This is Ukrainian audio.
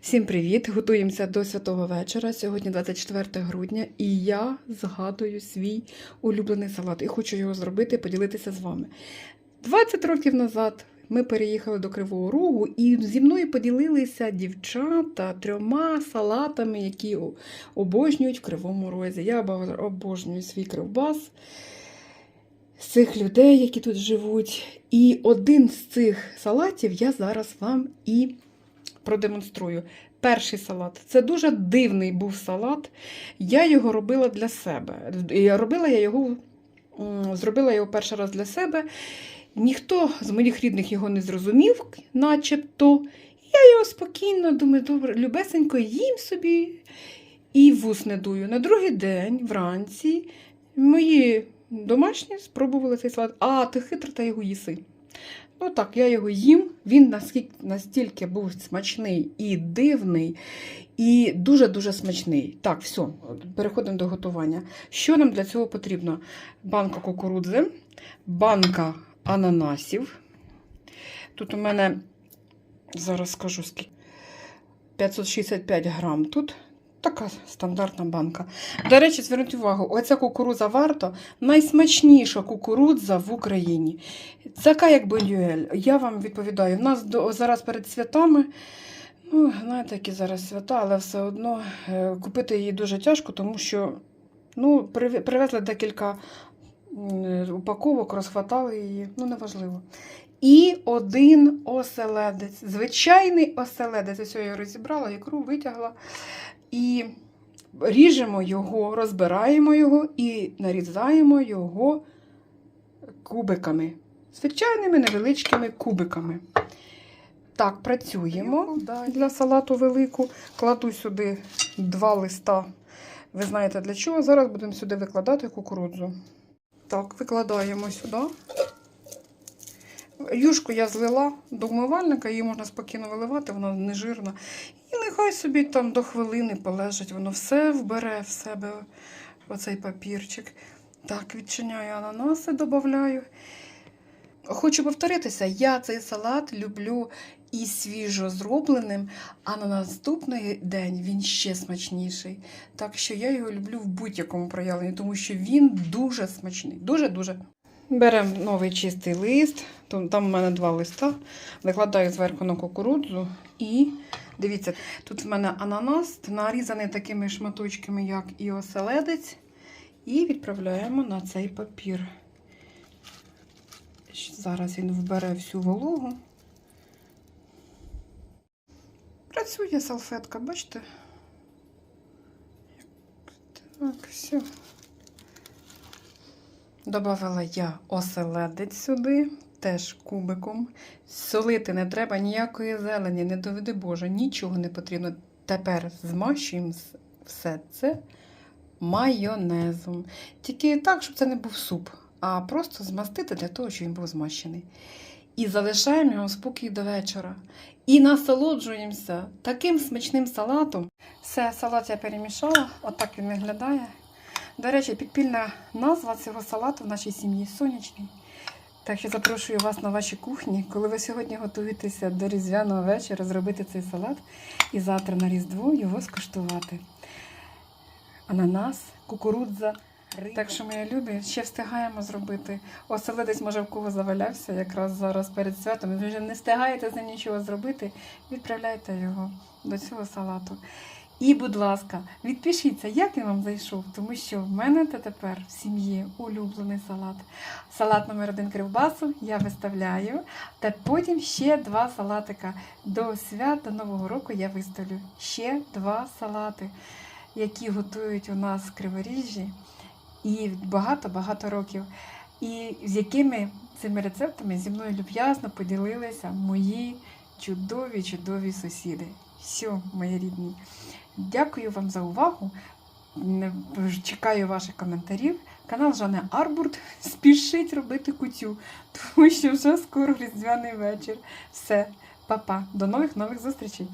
Всім привіт! Готуємося до святого вечора. Сьогодні 24 грудня, і я згадую свій улюблений салат і хочу його зробити, поділитися з вами. 20 років назад ми переїхали до Кривого Рогу, і зі мною поділилися дівчата трьома салатами, які обожнюють в Кривому Розі. Я обожнюю свій кривбас цих людей, які тут живуть. І один з цих салатів я зараз вам і продемонструю. Перший салат. Це дуже дивний був салат. Я його робила для себе. І Робила я його, зробила його перший раз для себе. Ніхто з моїх рідних його не зрозумів, начебто. Я його спокійно, думаю, добре, любесенько їм собі і вус не дую. На другий день, вранці, мої домашні спробували цей салат. А, ти хитро та його їси. Ну так, я його їм. Він наскільки, настільки був смачний і дивний, і дуже-дуже смачний. Так, все, переходимо до готування. Що нам для цього потрібно? Банка кукурудзи, банка ананасів. Тут у мене, зараз скажу скільки, 565 грам тут. Така стандартна банка. До речі, зверніть увагу, оця кукурудза варто найсмачніша кукурудза в Україні. Така, як Бонюель. Я вам відповідаю, в нас до, зараз перед святами, ну, знаєте, які зараз свята, але все одно е, купити її дуже тяжко, тому що ну, привезли декілька упаковок, розхватали її, ну, неважливо. І один оселедець. Звичайний оселедець. Ось я його розібрала, ікру витягла. І ріжемо його, розбираємо його і нарізаємо його кубиками. Звичайними невеличкими кубиками. Так, працюємо для салату велику. Кладу сюди два листа. Ви знаєте для чого? Зараз будемо сюди викладати кукурудзу. Так, викладаємо сюди. Юшку я злила до умивальника, її можна спокійно виливати, вона не жирна. І нехай собі там до хвилини полежить, воно все вбере в себе оцей папірчик. Так, відчиняю ананаси, додаю. Хочу повторитися, я цей салат люблю і свіжо зробленим, а на наступний день він ще смачніший. Так що я його люблю в будь-якому проявленні, тому що він дуже смачний. Дуже-дуже. Беремо новий чистий лист, там у мене два листа, викладаю зверху на кукурудзу і дивіться, тут в мене ананас нарізаний такими шматочками, як і оселедець, і відправляємо на цей папір. Зараз він вбере всю вологу. Працює салфетка, бачите? Так, все. Добавила я оселедець сюди, теж кубиком. Солити не треба ніякої зелені, не доведи Боже, нічого не потрібно. Тепер змащуємо все це майонезом. Тільки так, щоб це не був суп, а просто змастити для того, щоб він був змащений. І залишаємо його спокій до вечора. І насолоджуємося таким смачним салатом. Все, салат я перемішала, отак він виглядає. До речі, підпільна назва цього салату в нашій сім'ї сонячний. Так що запрошую вас на ваші кухні, коли ви сьогодні готуєтеся до різдвяного вечора, зробити цей салат і завтра на Різдво його скуштувати. Ананас, кукурудза. Так що, мої любі, ще встигаємо зробити. Оселедець, може, в кого завалявся якраз зараз перед святом. Ви вже не встигаєте з ним нічого зробити. Відправляйте його до цього салату. І, будь ласка, відпишіться, як він вам зайшов, тому що в мене це тепер в сім'ї улюблений салат. Салат номер один кривбасу я виставляю. Та потім ще два салатика. До свят, до Нового року я виставлю ще два салати, які готують у нас в Криворіжжі і багато-багато років. І з якими цими рецептами зі мною люб'язно поділилися мої чудові, чудові сусіди. Все, мої рідні. Дякую вам за увагу. Чекаю ваших коментарів. Канал Жанне Арбурт спішить робити кутю, тому що вже скоро різдвяний вечір. Все, па-па, до нових нових зустрічей!